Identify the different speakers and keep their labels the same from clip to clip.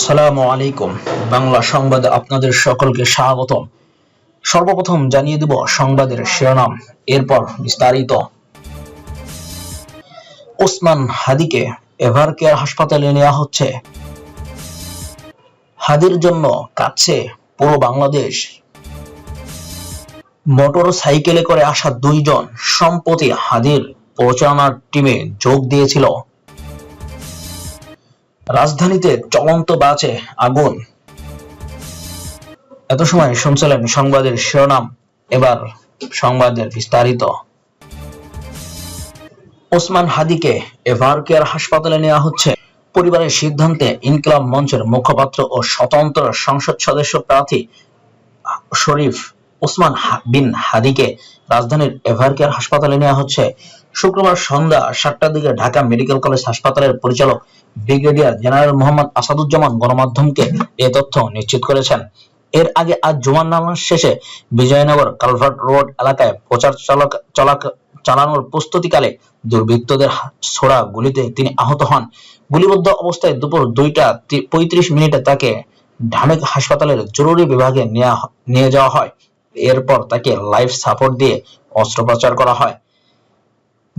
Speaker 1: আসসালামু আলাইকুম। বাংলা সংবাদে আপনাদের সকলকে স্বাগতম। সর্বপ্রথম জানিয়ে দেব সংবাদের শিরোনাম। এরপর বিস্তারিত। ওসমান হাদিকে এভার কেয়ার হাসপাতালে নেওয়া হচ্ছে। হাদির জন্য কাছে পুরো বাংলাদেশ। মোটর সাইকেলে করে আসা দুইজন সম্প্রতি হাদির পৌঁছানোর টিমে যোগ দিয়েছিল। রাজধানীতে চলন্ত বাসে আগুন। এত সময় শুনছিলেন সংবাদের শিরোনাম, এবার সংবাদের বিস্তারিত। ওসমান হাদিকে এভার কেয়ার হাসপাতালে নেওয়া হচ্ছে। পরিবারের সিদ্ধান্তে ইনকলাব মঞ্চের মুখপাত্র ও স্বতন্ত্র সংসদ সদস্য প্রার্থী শরীফ ওসমান বিন হাদিকে রাজধানীর এভার কেয়ার হাসপাতালে নেওয়া হচ্ছে। শুক্রবার সন্ধ্যা সাতটার দিকে ঢাকা মেডিকেল কলেজ হাসপাতালের পরিচালক ব্রিগেডিয়ার জেনারেল মোহাম্মদ আসাদুজ্জামান গণমাধ্যমকে এ তথ্য নিশ্চিত করেছেন। এর আগে আজ জুমার নামাজ শেষে বিজয়নগর কালভার্ট রোড এলাকায় প্রচার চালক চালক চালানোর প্রস্তুতিকালে দুর্বৃত্তদের ছোড়া গুলিতে তিনি আহত হন। গুলিবদ্ধ অবস্থায় দুপুর দুইটা পঁয়ত্রিশ মিনিটে তাকে ঢামেক হাসপাতালের জরুরি বিভাগে নিয়ে যাওয়া হয়। এরপর তাকে লাইফ সাপোর্ট দিয়ে অস্ত্রোপচার করা হয়।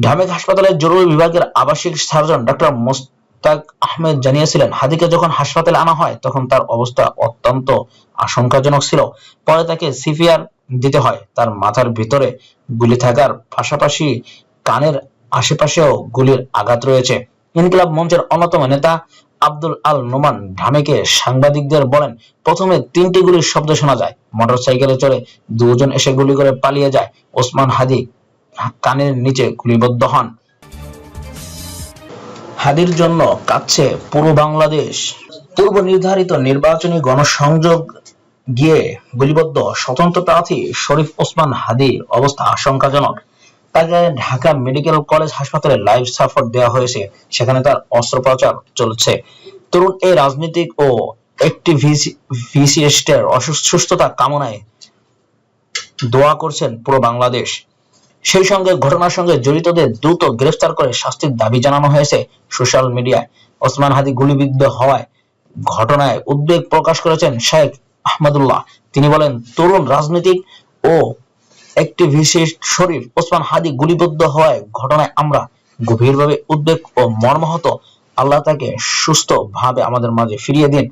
Speaker 1: ঢামেক হাসপাতালের জরুরি বিভাগের আবাসিক সার্জন ডক্টর মোস্তাক আহমেদ জানিয়েছিলেন, হাদিকে যখন হাসপাতালে আনা হয়, তখন তার অবস্থা অত্যন্ত আশঙ্কাজনক ছিল। পরে তাকে সিপিআর দিতে হয়। তার মাথার ভিতরে গুলি থাকার পাশাপাশি কানের আশেপাশেও গুলির আঘাত রয়েছে। ইনকিলাব মঞ্চের অন্যতম নেতা আব্দুল আল নোমান ঢামেকে সাংবাদিকদের বলেন, প্রথমে তিনটি গুলির শব্দ শোনা যায়। মোটরসাইকেলে চড়ে দুজন এসে গুলি করে পালিয়ে যায়। ওসমান হাদি কানের নিচে গুলিবদ্ধ হন। হাদির জন্য কাঁদছে পুরো বাংলাদেশ। পূর্ব নির্ধারিত নির্বাচনী গণসংযোগ গিয়ে গুলিবদ্ধ স্বতন্ত্র প্রার্থী শরীফ ওসমান হাদির অবস্থা আশঙ্কাজনক। তাকে ঢাকা মেডিকেল কলেজ হাসপাতালে লাইফ সাপোর্ট দেওয়া হয়েছে, সেখানে তার অস্ত্রোপচার চলছে। তরুণ এই রাজনৈতিক ও একটি অ্যাক্টিভিস্টের অসুস্থতা কামনায় দোয়া করছেন পুরো বাংলাদেশ। সেই সঙ্গে ঘটনার সঙ্গে জড়িতদের দ্রুত গ্রেফতার করে শাস্তির দাবি জানানো হয়েছে সোশ্যাল মিডিয়ায়। ওসমান হাদি গুলিবিদ্ধ হওয়ায় ঘটনায় উদ্বেগ প্রকাশ করেছেন শেখ আহমদুল্লাহ। তিনি বলেন, তরুণ রাজনীতিক ও একটি অ্যাক্টিভিস্ট শরীফ ওসমান হাদি গুলিবিদ্ধ হওয়ায় ঘটনায় আমরা গভীরভাবে উদ্বেগ ও মর্মাহত। আল্লাহ তাকে সুস্থ ভাবে আমাদের মাঝে ফিরিয়ে দিন।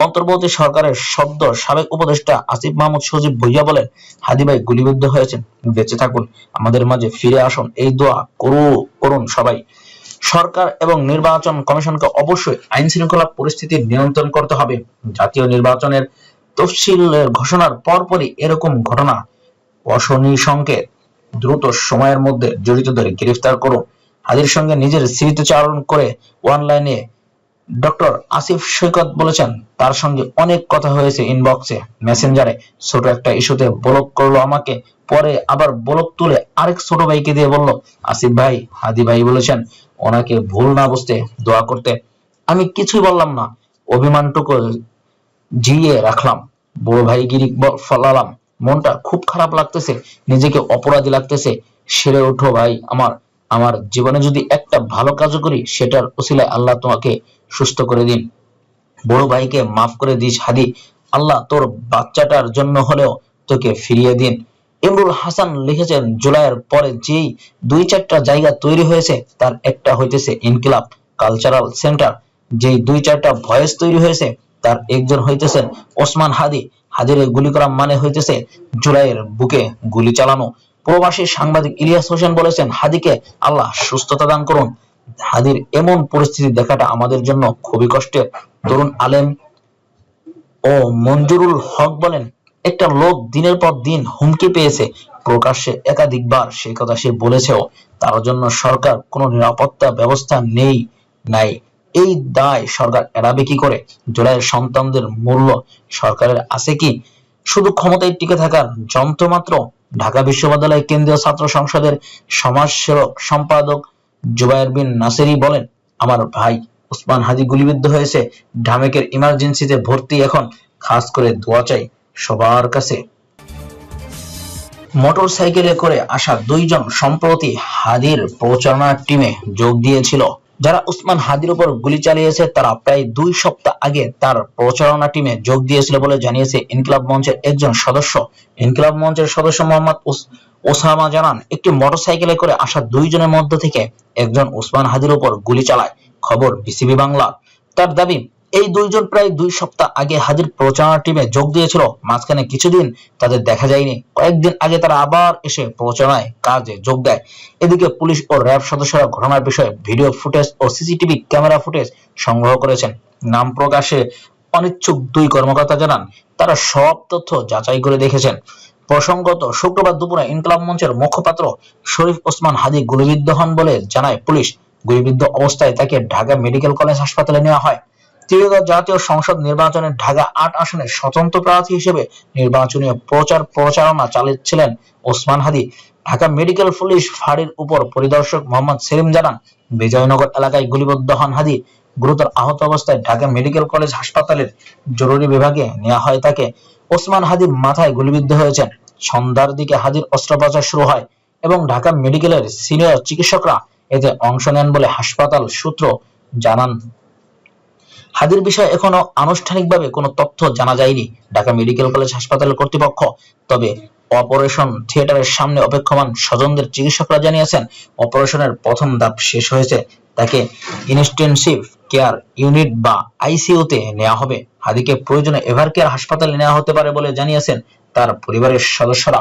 Speaker 1: অন্তর্বর্তী সরকারের শব্দ সাবেক উপদেষ্টা আসিফ মাহমুদ সজীব ভুইয়া বলেন হাদি ভাই গুলিবিদ্ধ হয়েছেন। বেঁচে থাকুন, আমাদের মাঝে ফিরে আসুন, এই দোয়া করু, করুন সবাই। সরকার এবং নির্বাচন কমিশনকে অবশ্যই আইন শৃঙ্খলা পরিস্থিতি নিয়ন্ত্রণ করতে হবে। জাতীয় নির্বাচনের তফসিলের ঘোষণার পরপরই এরকম ঘটনা অশনি সংকেত। দ্রুত সময়ের মধ্যে জড়িতদের গ্রেফতার করুন। হাদির সঙ্গে নিজের স্মৃতিচারণ করে অনলাইনে ডক্টর আসিফ সৈকত বলেছেন, তার সঙ্গে অনেক কথা হয়েছে ইনবক্সে মেসেঞ্জারে ছোট একটা ইস্যুতে ব্লক করল আমাকে, পরে আবার ব্লক তুলে আরেক ছোট ভাইকে দিয়ে বলল, আসিফ ভাই, হাদি ভাই বলেছেন, ওনাকে ভুল না বুঝতে দোয়া করতে। আমি কিছুই বললাম না, অভিমানটুকু জিয়ে রাখলাম, বড় ভাই গিরি ফলালাম। মনটা খুব খারাপ লাগতেছে, নিজেকে অপরাধী লাগতেছে, সেরে ওঠো ভাই আমার। আমার জীবনে যদি একটা ভালো কাজ করি, সেটার ওসিলায় আল্লাহ তোমাকে সুস্থ করে দিন। বড় ভাইকে মাফ করে দিস, হাদি। আল্লাহ তোর বাচ্চাটার জন্য হলেও তোকে ফিরিয়ে দিন। ইমরুল হাসান লিখেছেন, জুলাইয়ের পরে যেই দুই চারটা জায়গা তৈরি হয়েছে, তার একটা হইতেছে ইনকিলাব, কালচারাল সেন্টার। যেই দুই চারটা ভয়েস তৈরি হয়েছে, তার একজন হইতেছেন ওসমান হাদি। হাজিরে গুলি করা মানে হইতেছে, জুলাইয়ের বুকে গুলি চালানো। প্রবাসী সাংবাদিক ইলিয়াস হোসেন বলেছেন, হাদিকে আল্লাহ সুস্থতা দান করুন। হাদির এমন পরিস্থিতি দেখাটা আমাদের জন্য খুবই কষ্টের। তরুণ আলেম ও মঞ্জুরুল হক বলেন, একটা লোক দিনের পর দিন হুমকি পেয়েছে, প্রকাশ্যে একাধিকবার সে কথা সে বলেছেও। তার জন্য সরকার কোনো নিরাপত্তা ব্যবস্থা নেই, নাই। এই দায় সরকার এড়াবে কি করে? জুলাইয়ের সন্তানদের মূল্য সরকারের আছে কি? শুধু ক্ষমতায় টিকে থাকার যন্ত্র মাত্র ঢাকা বিশ্ববিদ্যালয় কেন্দ্রীয় ছাত্র সংসদের সমাজসেবক সম্পাদক জুবায়ের বিন নাসেরি বলেন, আমার ভাই ওসমান হাদি গুলিবিদ্ধ হয়েছে, ঢামেকের ইমার্জেন্সিতে ভর্তি এখন। খাস করে দোয়া চাই সবার কাছে। মোটর সাইকেলে করে আসা দুইজন সম্প্রতি হাদির প্রচারণার টিমে যোগ দিয়েছিল। যারা উসমান হাদির উপর গুলি চালিয়েছে, তারা প্রায় দুই সপ্তাহ আগে তার প্রচারণা টিমে যোগ দিয়েছিল বলে জানিয়েছে ইনকিলাব মঞ্চের একজন সদস্য। ইনকিলাব মঞ্চের সদস্য মোহাম্মদ ওস- ওসামা জানান, একটি মোটরসাইকেলে করে আসা দুইজনের মধ্য থেকে একজন উসমান হাদির উপর গুলি চালায়। খবর বিসিবি বাংলা। তার দাবি এই দুইজন প্রায় দুই সপ্তাহ আগে হাজির প্রচারণা টিমে যোগ দিয়েছিল। মাঝখানে কিছুদিন তাদের দেখা যায়নি। কয়েকদিন আগে তারা আবার এসে প্রচারণায় কাজে যোগ দেয়। এদিকে পুলিশ ও র্যাব সদস্যরা ঘটনার বিষয়ে ভিডিও ফুটেজ ও সিসিটিভি ক্যামেরা ফুটেজ সংগ্রহ করেছেন। নাম প্রকাশে অনিচ্ছুক দুই কর্মকর্তা জানান, তারা সব তথ্য যাচাই করে দেখেছেন। প্রসঙ্গত, শুক্রবার দুপুরে ইনকলাব মঞ্চের মুখপাত্র শরীফ ওসমান হাদি গুলিবিদ্ধ হন বলে জানায় পুলিশ। গুলিবিদ্ধ অবস্থায় তাকে ঢাকা মেডিকেল কলেজ হাসপাতালে নেওয়া হয়। ত্রিপুরা জাতীয় সংসদ নির্বাচনে ঢাকা আট আসনের স্বতন্ত্র প্রার্থী হিসেবে নির্বাচনী প্রচার প্রচারণা চালাচ্ছিলেন ওসমান হাদি। ঢাকা মেডিকেল পুলিশ ফাঁড়ির উপর পরিদর্শক মোহাম্মদ সেলিম জানান, বিজয়নগর এলাকায় গুলিবদ্ধ হন হাদি। গুরুতর আহত অবস্থায় ঢাকা মেডিকেল কলেজ হাসপাতালের জরুরি বিভাগে নেওয়া হয় তাকে। ওসমান হাদির মাথায় গুলিবিদ্ধ হয়েছেন। সন্ধ্যার দিকে হাদির অস্ত্রোপচার শুরু হয় এবং ঢাকা মেডিকেলের সিনিয়র চিকিৎসকরা এতে অংশ নেন বলে হাসপাতাল সূত্র জানান। হাদির বিষয়ে এখনও আনুষ্ঠানিকভাবে কোনো তথ্য জানা যায়নি ঢাকা মেডিকেল কলেজ হাসপাতালের কর্তৃপক্ষ। তবে অপারেশন থিয়েটারের সামনে অপেক্ষমান স্বজনদের চিকিৎসকরা জানিয়েছেন, অপারেশনের প্রথম ধাপ শেষ হয়েছে। তাকে ইনস্টেনসিভ কেয়ার ইউনিট বা আইসিইউতে নেওয়া হবে। হাদিকে প্রয়োজনে এভার কেয়ার হাসপাতালে নেওয়া হতে পারে বলে জানিয়েছেন তার পরিবারের সদস্যরা।